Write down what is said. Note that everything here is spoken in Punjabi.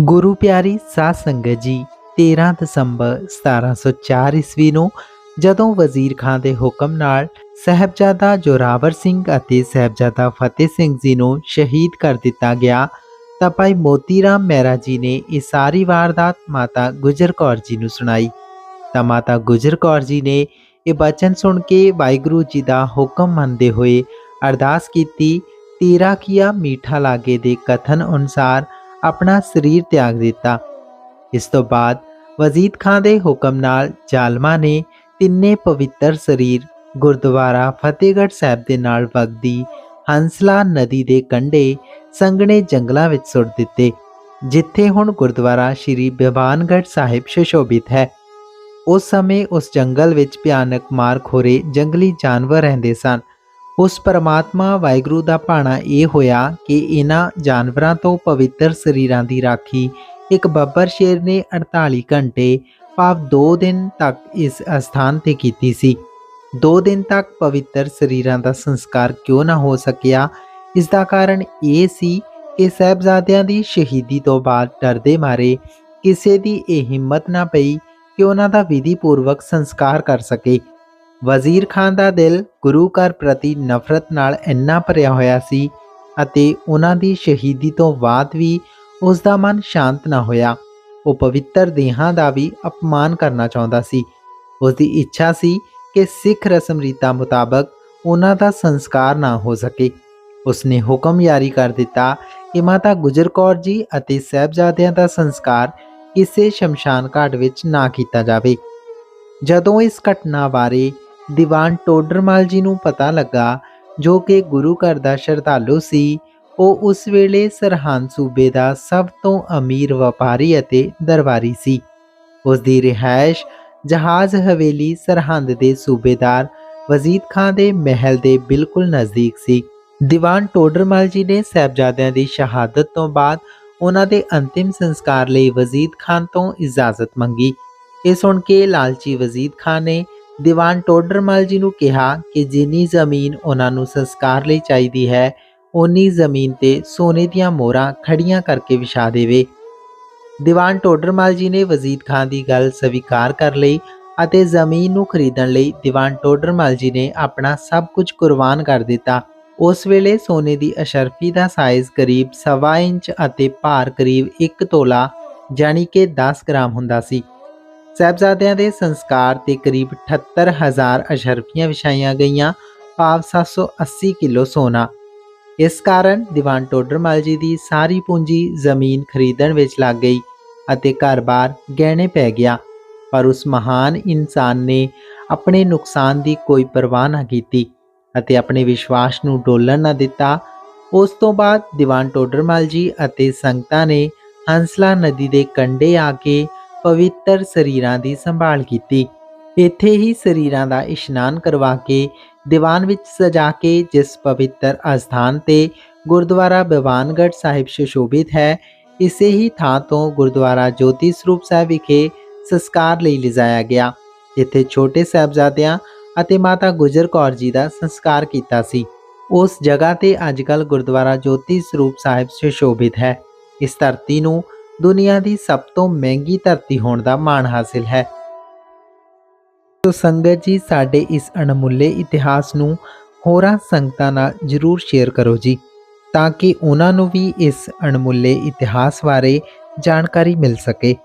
ਗੁਰੂ ਪਿਆਰੀ ਸਾਧ ਸੰਗਤ ਜੀ 13 ਦਸੰਬਰ 1704 ਈਸਵੀ ਨੂੰ ਜਦੋਂ ਵਜ਼ੀਰ ਖਾਨ ਦੇ ਹੁਕਮ ਨਾਲ ਸਹਿਬਜ਼ਾਦਾ ਜੋਰਾਵਰ ਸਿੰਘ ਅਤੇ ਸਹਿਬਜ਼ਾਦਾ ਫਤਿਹ ਸਿੰਘ ਜੀ ਨੂੰ ਸ਼ਹੀਦ ਕਰ ਦਿੱਤਾ ਗਿਆ, ਤਾਂ ਭਾਈ ਮੋਤੀ ਰਾਮ ਮਹਿਰਾ ਜੀ ਨੇ ਇਹ ਸਾਰੀ ਵਾਰਦਾਤ ਮਾਤਾ ਗੁਜਰ ਕੌਰ ਜੀ ਨੂੰ ਸੁਣਾਈ। ਤਾਂ ਮਾਤਾ ਗੁਜਰ ਕੌਰ ਜੀ ਨੇ ਇਹ ਬਚਨ ਸੁਣ ਕੇ ਵਾਹਿਗੁਰੂ ਜੀ ਦਾ ਹੁਕਮ ਮੰਨਦੇ ਹੋਏ ਅਰਦਾਸ ਕੀਤੀ, ਤੇਰਾ ਕੀਆ ਮੀਠਾ ਲਾਗੇ ਦੇ ਕਥਨ ਅਨੁਸਾਰ ਆਪਣਾ ਸਰੀਰ ਤਿਆਗ ਦਿੱਤਾ। ਇਸ ਤੋਂ ਬਾਅਦ ਵਜ਼ੀਦ ਖਾਨ ਦੇ ਹੁਕਮ ਨਾਲ ਜਾਲਮਾ ਨੇ ਤਿੰਨੇ ਪਵਿੱਤਰ ਸਰੀਰ ਗੁਰਦੁਆਰਾ ਫਤਿਹਗੜ੍ਹ ਸਾਹਿਬ ਦੇ ਨਾਲ ਵਗਦੀ ਹੰਸਲਾ ਨਦੀ ਦੇ ਕੰਢੇ ਸੰਘਣੇ ਜੰਗਲਾਂ ਵਿੱਚ ਸੁੱਟ ਦਿੱਤੇ, ਜਿੱਥੇ ਹੁਣ ਗੁਰਦੁਆਰਾ ਸ਼੍ਰੀ ਬਿਵਾਨਗੜ੍ਹ ਸਾਹਿਬ ਸੁਸ਼ੋਭਿਤ ਹੈ। ਉਸ ਸਮੇਂ ਉਸ ਜੰਗਲ ਵਿੱਚ ਭਿਆਨਕ ਮਾਰ ਖੋਰੇ ਜੰਗਲੀ ਜਾਨਵਰ ਰਹਿੰਦੇ ਸਨ। ਉਸ ਪਰਮਾਤਮਾ ਵਾਹਿਗੁਰੂ ਦਾ ਭਾਣਾ ਇਹ ਹੋਇਆ ਕਿ ਇਹਨਾਂ ਜਾਨਵਰਾਂ ਤੋਂ ਪਵਿੱਤਰ ਸਰੀਰਾਂ ਦੀ ਰਾਖੀ ਇੱਕ ਬੱਬਰ ਸ਼ੇਰ ਨੇ 48 ਘੰਟੇ, ਭਾਵ 2 ਦਿਨ ਤੱਕ ਇਸ ਅਸਥਾਨ ਤੇ ਕੀਤੀ ਸੀ। 2 ਦਿਨ ਤੱਕ ਪਵਿੱਤਰ ਸਰੀਰਾਂ ਦਾ ਸੰਸਕਾਰ ਕਿਉਂ ਨਾ ਹੋ ਸਕਿਆ? ਇਸ ਦਾ ਕਾਰਨ ਇਹ ਸੀ ਕਿ ਸਹਿਬਜ਼ਾਦਿਆਂ ਦੀ ਸ਼ਹੀਦੀ ਤੋਂ ਬਾਅਦ ਡਰਦੇ ਮਾਰੇ, ਕਿਸੇ ਦੀ ਇਹ ਹਿੰਮਤ ਨਾ ਪਈ ਕਿ ਉਹਨਾਂ ਦਾ ਵਿਧੀ ਪੂਰਵਕ ਸੰਸਕਾਰ ਕਰ ਸਕੇ। ਵਜ਼ੀਰ ਖਾਨ ਦਾ ਦਿਲ ਗੁਰੂ ਘਰ ਪ੍ਰਤੀ ਨਫ਼ਰਤ ਨਾਲ ਇੰਨਾ ਭਰਿਆ ਹੋਇਆ ਸੀ ਅਤੇ ਉਹਨਾਂ ਦੀ ਸ਼ਹੀਦੀ ਤੋਂ ਬਾਅਦ ਵੀ ਉਸ ਦਾ ਮਨ ਸ਼ਾਂਤ ਨਾ ਹੋਇਆ। ਉਹ ਪਵਿੱਤਰ ਦੇਹਾਂ ਦਾ ਵੀ ਅਪਮਾਨ ਕਰਨਾ ਚਾਹੁੰਦਾ ਸੀ। ਉਸ ਦੀ ਇੱਛਾ ਸੀ ਕਿ ਸਿੱਖ ਰਸਮ ਰੀਤਾਂ ਮੁਤਾਬਕ ਉਹਨਾਂ ਦਾ ਸੰਸਕਾਰ ਨਾ ਹੋ ਸਕੇ। ਉਸਨੇ ਹੁਕਮ ਜਾਰੀ ਕਰ ਦਿੱਤਾ ਕਿ ਮਾਤਾ ਗੁਜਰ ਕੌਰ ਜੀ ਅਤੇ ਸਹਿਬਜ਼ਾਦਿਆਂ ਦਾ ਸੰਸਕਾਰ ਕਿਸੇ ਸ਼ਮਸ਼ਾਨ ਘਾਟ ਵਿੱਚ ਨਾ ਕੀਤਾ ਜਾਵੇ। ਜਦੋਂ ਇਸ ਘਟਨਾ ਬਾਰੇ ਦੀਵਾਨ ਟੋਡਰਮਲ ਜੀ ਨੂੰ ਪਤਾ ਲੱਗਾ, ਜੋ ਕਿ ਗੁਰੂ ਘਰ ਦਾ ਸ਼ਰਧਾਲੂ ਸੀ, ਉਹ ਉਸ ਵੇਲੇ ਸਰਹੰਦ ਸੂਬੇ ਦਾ ਸਭ ਤੋਂ ਅਮੀਰ ਵਪਾਰੀ ਅਤੇ ਦਰਬਾਰੀ ਸੀ। ਉਸ ਦੀ ਰਿਹਾਇਸ਼ ਜਹਾਜ਼ ਹਵੇਲੀ ਸਰਹੰਦ ਦੇ ਸੂਬੇਦਾਰ ਵਜ਼ੀਦ ਖਾਨ ਦੇ ਮਹਿਲ ਦੇ ਬਿਲਕੁਲ ਨਜ਼ਦੀਕ ਸੀ। ਦੀਵਾਨ ਟੋਡਰਮਲ ਜੀ ਨੇ ਸਹਿਬਜ਼ਾਦਿਆਂ ਦੀ ਸ਼ਹਾਦਤ ਤੋਂ ਬਾਅਦ ਉਹਨਾਂ ਦੇ ਅੰਤਿਮ ਸੰਸਕਾਰ ਲਈ ਵਜ਼ੀਦ ਖਾਨ ਤੋਂ ਇਜਾਜ਼ਤ ਮੰਗੀ। ਇਹ ਸੁਣ ਕੇ ਲਾਲਚੀ ਵਜ਼ੀਦ ਖਾਨ ਨੇ ਦੀਵਾਨ ਟੋਡਰਮਲ ਜੀ ਨੂੰ ਕਿਹਾ ਕਿ ਜਿੰਨੀ ਜ਼ਮੀਨ ਉਹਨਾਂ ਨੂੰ ਸੰਸਕਾਰ ਲਈ ਚਾਹੀਦੀ ਹੈ ਉਨੀ ਜ਼ਮੀਨ ਤੇ ਸੋਨੇ ਦੀਆਂ ਮੋਹਰਾਂ ਖੜੀਆਂ ਕਰਕੇ ਵਿਛਾ ਦੇਵੇ। ਦੀਵਾਨ ਟੋਡਰਮਲ ਜੀ ਨੇ ਵਜ਼ੀਦ ਖਾਨ ਦੀ ਗੱਲ ਸਵੀਕਾਰ ਕਰ ਲਈ ਅਤੇ ਜ਼ਮੀਨ ਨੂੰ ਖਰੀਦਣ ਲਈ ਦੀਵਾਨ ਟੋਡਰਮਲ ਜੀ ਨੇ ਆਪਣਾ ਸਭ ਕੁਝ ਕੁਰਬਾਨ ਕਰ ਦਿੱਤਾ। ਉਸ ਵੇਲੇ ਸੋਨੇ ਦੀ ਅਸ਼ਰਫੀ ਦਾ ਸਾਈਜ਼ ਕਰੀਬ ਸਵਾ ਇੰਚ ਅਤੇ ਭਾਰ ਕਰੀਬ 1 ਤੋਲਾ ਜਾਨੀ ਕਿ 10 ਗ੍ਰਾਮ ਹੁੰਦਾ ਸੀ। ਸਹਿਬਜ਼ਾਦਿਆਂ ਦੇ ਸੰਸਕਾਰ ਤੇ ਕਰੀਬ 78000 ਅਸ਼ਰਫੀਆਂ ਵਿਛਾਈਆਂ ਗਈਆਂ, ਭਾਵ 780 ਕਿਲੋ ਸੋਨਾ। ਇਸ ਕਾਰਨ ਦੀਵਾਨ ਟੋਡਰਮਲ ਜੀ ਦੀ ਸਾਰੀ ਪੂੰਜੀ ਜ਼ਮੀਨ ਖਰੀਦਣ ਵਿੱਚ ਲੱਗ ਗਈ ਅਤੇ ਘਰ-ਬਾਰ ਗਹਿਣੇ ਪੈ ਗਿਆ। ਪਰ ਉਸ ਮਹਾਨ ਇਨਸਾਨ ਨੇ ਆਪਣੇ ਨੁਕਸਾਨ ਦੀ ਕੋਈ ਪਰਵਾਹ ਨਾ ਕੀਤੀ ਅਤੇ ਆਪਣੇ ਵਿਸ਼ਵਾਸ ਨੂੰ ਡੋਲਣ ਨਾ ਦਿੱਤਾ। ਉਸ ਤੋਂ ਬਾਅਦ ਦੀਵਾਨ ਟੋਡਰਮਲ ਜੀ ਅਤੇ ਸੰਗਤਾਂ ਨੇ ਹੰਸਲਾ ਨਦੀ ਦੇ ਕੰਢੇ ਆ ਕੇ ਪਵਿੱਤਰ ਸਰੀਰਾਂ ਦੀ ਸੰਭਾਲ ਕੀਤੀ। ਇੱਥੇ ਹੀ ਸਰੀਰਾਂ ਦਾ ਇਸ਼ਨਾਨ ਕਰਵਾ ਕੇ, ਦੀਵਾਨ ਵਿੱਚ ਸਜਾ ਕੇ, ਜਿਸ ਪਵਿੱਤਰ ਅਸਥਾਨ ਤੇ ਗੁਰਦੁਆਰਾ ਬਿਵਾਨਗੜ੍ਹ ਸਾਹਿਬ ਸੁਸ਼ੋਭਿਤ ਹੈ, ਇਸੇ ਹੀ ਥਾਂ ਤੋਂ ਗੁਰਦੁਆਰਾ ਜੋਤੀ ਸਰੂਪ ਸਾਹਿਬ ਵਿਖੇ ਸੰਸਕਾਰ ਲਈ ਲਿਜਾਇਆ ਗਿਆ। ਜਿੱਥੇ ਛੋਟੇ ਸਾਹਿਬਜ਼ਾਦਿਆਂ ਅਤੇ ਮਾਤਾ ਗੁਜਰ ਕੌਰ ਜੀ ਦਾ ਸੰਸਕਾਰ ਕੀਤਾ ਸੀ। ਉਸ ਜਗ੍ਹਾ ਤੇ ਅੱਜਕੱਲ ਗੁਰਦੁਆਰਾ ਜੋਤੀ ਸਰੂਪ ਸਾਹਿਬ ਸੁਸ਼ੋਭਿਤ ਹੈ। ਇਸ ਧਰਤੀ ਨੂੰ ਦੁਨੀਆ ਦੀ ਸਭ ਤੋਂ ਮਹਿੰਗੀ ਧਰਤੀ ਹੋਣ ਦਾ ਮਾਣ ਹਾਸਿਲ ਹੈ। ਤੋ ਸੰਗਤ ਜੀ, ਸਾਡੇ ਇਸ ਅਣਮੁੱਲੇ ਇਤਿਹਾਸ ਨੂੰ ਹੋਰਾਂ ਸੰਗਤਾਂ ਨਾਲ ਜਰੂਰ ਸ਼ੇਅਰ ਕਰੋ ਜੀ, ਤਾਂ ਕਿ ਉਹਨਾਂ ਨੂੰ ਵੀ ਇਸ ਅਣਮੁੱਲੇ ਇਤਿਹਾਸ ਬਾਰੇ ਜਾਣਕਾਰੀ ਮਿਲ ਸਕੇ।